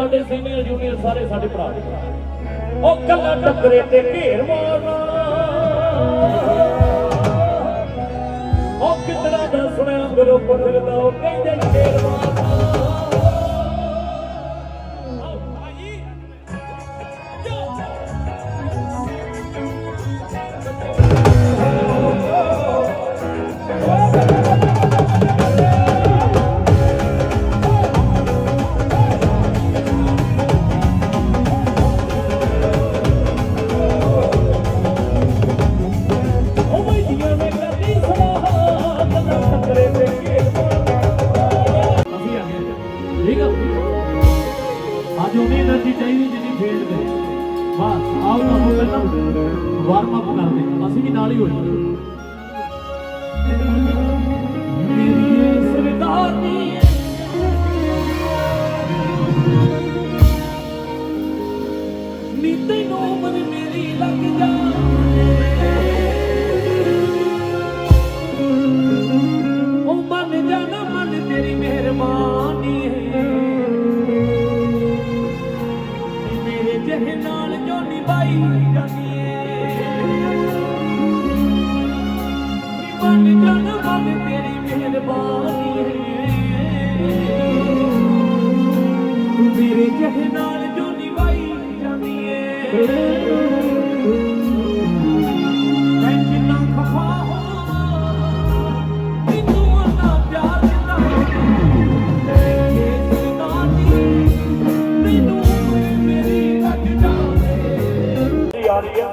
ਸਾਡੇ senior junior ਸਾਰੇ ਸਾਡੇ ਭਰਾ ਨੇ। ਉਹ ਕੱਲਾ ਟੱਕਰੇ ਤੇ ਢੇਰ ਮਾਰਨਾ। ਉਹ ਕਿਤਨਾ ਦਾ ਸੁਣਿਆ ਗੁਰੂ ਪੁੱਤਰ ਉਹ ਕਹਿੰਦੇ ਘੇਰ ਮਾਰਨਾ। ਪਹਿਲਾਂ ਵਾਰਮ ਅਪ ਕਰਦੇ ਅਸੀਂ ਵੀ ਨਾਲ ਹੀ ਹੋਈਏ ਮੇਰੀ ਸਰਦਾਰਨੀ ਨੀ ਤੈਨੂੰ ਮਨ ਮੇਰੀ ਲੱਗ ਜਾ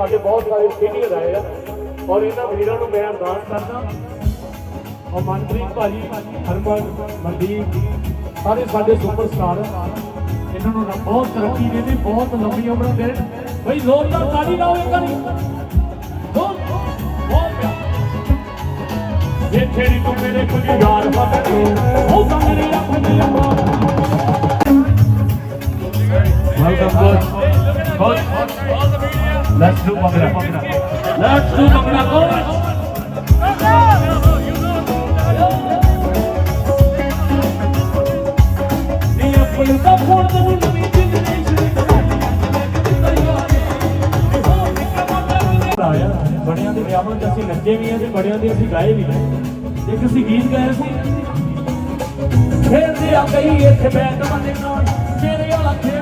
ਸਾਡੇ ਬਹੁਤ ਸਾਰੇ ਸੀਨੀਅਰ ਆਏ ਆ ਔਰ ਇਹਨਾਂ ਵੀਰਾਂ ਨੂੰ ਮੈਂ ਅਰਦਾਸ ਕਰਦਾ ਔਰ ਮਨਪ੍ਰੀਤ ਭਾਜੀ, ਹਰਮਨ, ਮਨਦੀਪ, ਸਾਰੇ ਸਾਡੇ ਸੁਪਰਸਟਾਰ ਇਹਨਾਂ ਨੂੰ ਰੱਬ ਬਹੁਤ ਤਰੱਕੀ ਦੇ ਦੇ ਬਹੁਤ ਲੰਬੀ ਉਮਰ ਦੇਣ ਬਈ ਜ਼ੋਰਦਾਰ ਤਾੜੀ ਲਾਓ ਇੱਕ ਵਾਰੀ। ਜ਼ੋਰ। ਬਹੁਤ ਪਿਆਰ। ਜੇ ਤੇਰੀ ਤੂੰ ਮੇਰੇ ਕੁਝ ਯਾਰ ਬਦਲੇ ਉਹ ਤਾਂ ਮੇਰੀ ਅੱਖ ਦੀ ਅੱਖਾਂ welcome coach coach let's do Bangla let's do Bangla coach ਨੀ ਆਪਣੀ ਦਾ ਬੜਿਆਂ ਦੇ ਵਿਆਹਾਂ 'ਚ ਅਸੀਂ ਨੱਚੇ ਵੀ ਆ ਤੇ ਬੜਿਆਂ ਦੇ ਅਸੀਂ ਗਾਏ ਵੀ ਨੇ ਇੱਕ ਅਸੀਂ ਗੀਤ ਗਾਇਆ ਸੀ। ਖੇਡਦੇ ਆ ਗਈ ਇੱਥੇ ਬੈਠ ਬੰਦੇ ਨਾਲ। ਮੇਰੇ ਵਾਲਾ ਖੇਡਦਾ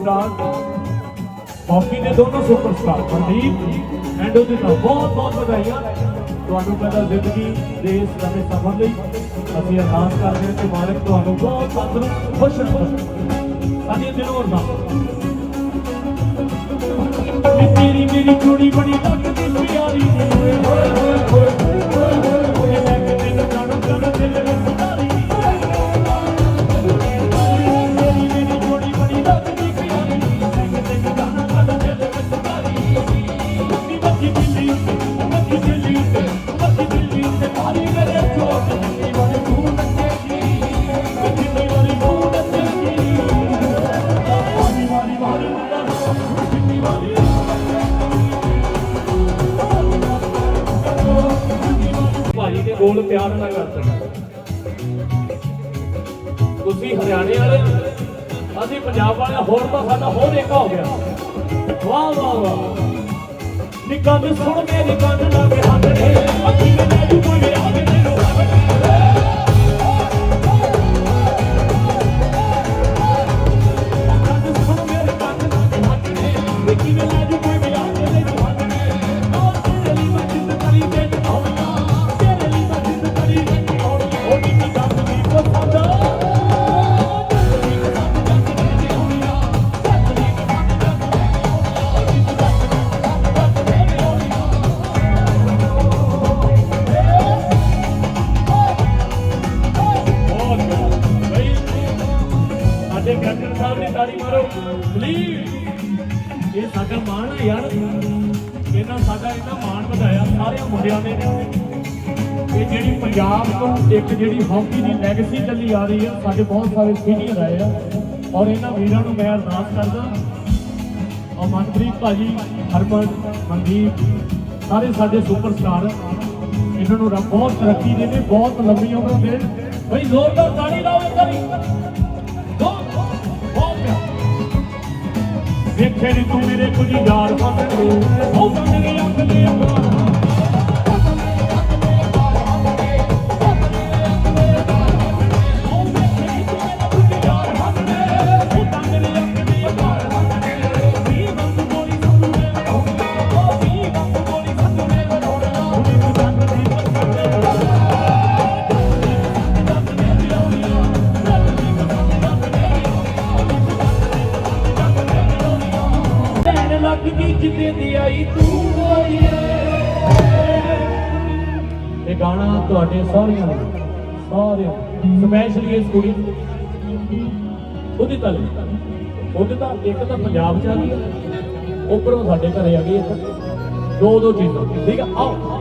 ਸੁਪਰਸਟਾਰ ਹਾਕੀ ਦੇ ਦੋਨੋਂ ਸੁਪਰਸਟਾਰ ਮਨਦੀਪ ਐਂਡ ਉਹਦੇ ਨਾਲ ਬਹੁਤ ਬਹੁਤ ਵਧਾਈਆਂ। ਤੁਹਾਨੂੰ ਪਹਿਲਾਂ ਜ਼ਿੰਦਗੀ ਦੇ ਇਸ ਨਵੇਂ ਸਫ਼ਰ ਲਈ ਅਸੀਂ ਅਰਦਾਸ ਕਰਦੇ ਹਾਂ ਕਿ ਮਾਲਕ ਤੁਹਾਨੂੰ ਬਹੁਤ ਤੰਦਰੁਸਤ ਖੁਸ਼ ਰੱਖੇ ਸਾਡੀ ਦਿਲੋਂ ਅਰਦਾਸ ਤੇਰੀ ਮੇਰੀ ਜੋੜੀ ਬੜੀ ਲੱਗਦੀ ਪਿਆਰ ਨਾਲ ਕਰ ਸਕਦਾ ਤੁਸੀਂ ਹਰਿਆਣੇ ਵਾਲੇ ਅਸੀਂ ਪੰਜਾਬ ਵਾਲੇ ਹੋਰ ਤਾਂ ਸਾਡਾ ਹੋਰ ਏਕਾ ਹੋ ਗਿਆ। ਵਾਹ ਵਾਹ ਵਾਹ। ਨੀ ਕੰਨ ਸੁਣ ਮੇਰੀ ਕੰਨ ਲਾਗੇ ਹੱਥ ਨੇ। ਅੱਖੀ ਨੇ ਮੈਨੂੰ ਕੋਈ ਮੁੰਡਿਆਂ ਨੇ। ਇਹ ਜਿਹੜੀ ਪੰਜਾਬ ਤੋਂ ਇੱਕ ਜਿਹੜੀ ਹਾਕੀ ਦੀ ਲੈਗੇਸੀ ਚੱਲੀ ਆ ਰਹੀ ਹੈ, ਸਾਡੇ ਬਹੁਤ ਸਾਰੇ ਸੀਨੀਅਰ ਆਏ ਆ ਔਰ ਇਹਨਾਂ ਵੀਰਾਂ ਨੂੰ ਮੈਂ ਅਰਦਾਸ ਕਰਦਾ ਔਰ ਮਨਪ੍ਰੀਤ ਭਾਜੀ, ਹਰਮਨ, ਮਨਦੀਪ, ਸਾਰੇ ਸਾਡੇ ਸੁਪਰਸਟਾਰ ਇਹਨਾਂ ਨੂੰ ਰੱਬ ਬਹੁਤ ਤਰੱਕੀ ਦੇਵੇ, ਬਹੁਤ ਲੰਮੀ ਉਮਰ ਦੇ। ਬਈ ਜ਼ੋਰਦਾਰ ਤਾੜੀ ਲਾਓ ਇੱਕ ਵਾਰੀ। ਬਹੁਤ ਬਹੁਤ ਪਿਆਰ। ਵੇਖੇ ਨੀ ਤੂੰ ਮੇਰੇ ਕੁਝ ਯਾਰ ਮੰਗਦੇ ਉਹ ਮੰਗਦੇ ਤੁਹਾਡੇ ਸਾਰਿਆਂ ਨੂੰ, ਸਾਰਿਆਂ ਸਪੈਸ਼ਲੀ ਇਸ ਕੁੜੀ ਨੂੰ। ਉਹਦੀ ਤਾਂ ਉਹਦੇ ਤਾਂ ਇੱਕ ਤਾਂ ਪੰਜਾਬ ਚ ਆ ਗਈ ਉੱਪਰੋਂ ਸਾਡੇ ਘਰੇ ਆ ਗਈ ਇੱਕ ਦੋ ਦੋ ਚੀਜ਼ਾਂ, ਠੀਕ ਆ ਆਓ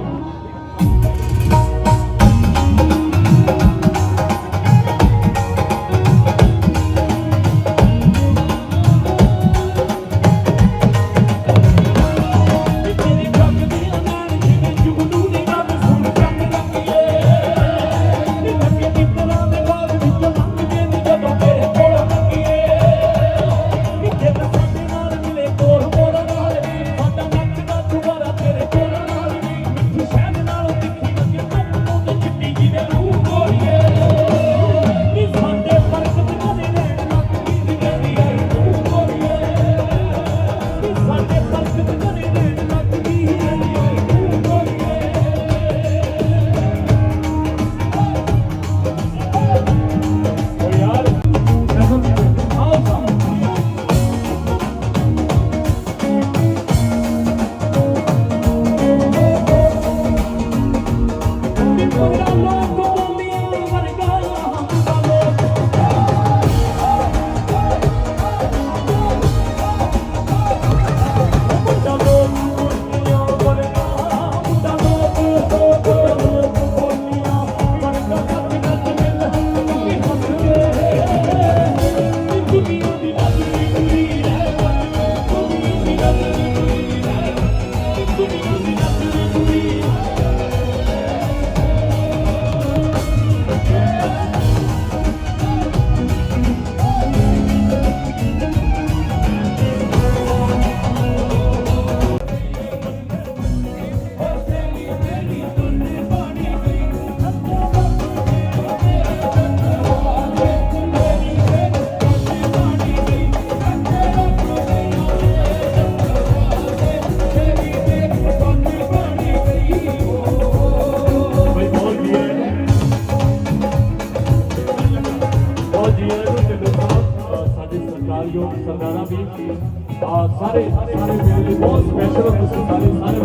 ਸਾਰੇ ਸਾਰੇ ਮੇਰੇ ਲਈ ਬਹੁਤ ਸਪੈਸ਼ਲ ਹੋ ਤੁਸੀਂ ਸਾਰੇ ਸਾਰੇ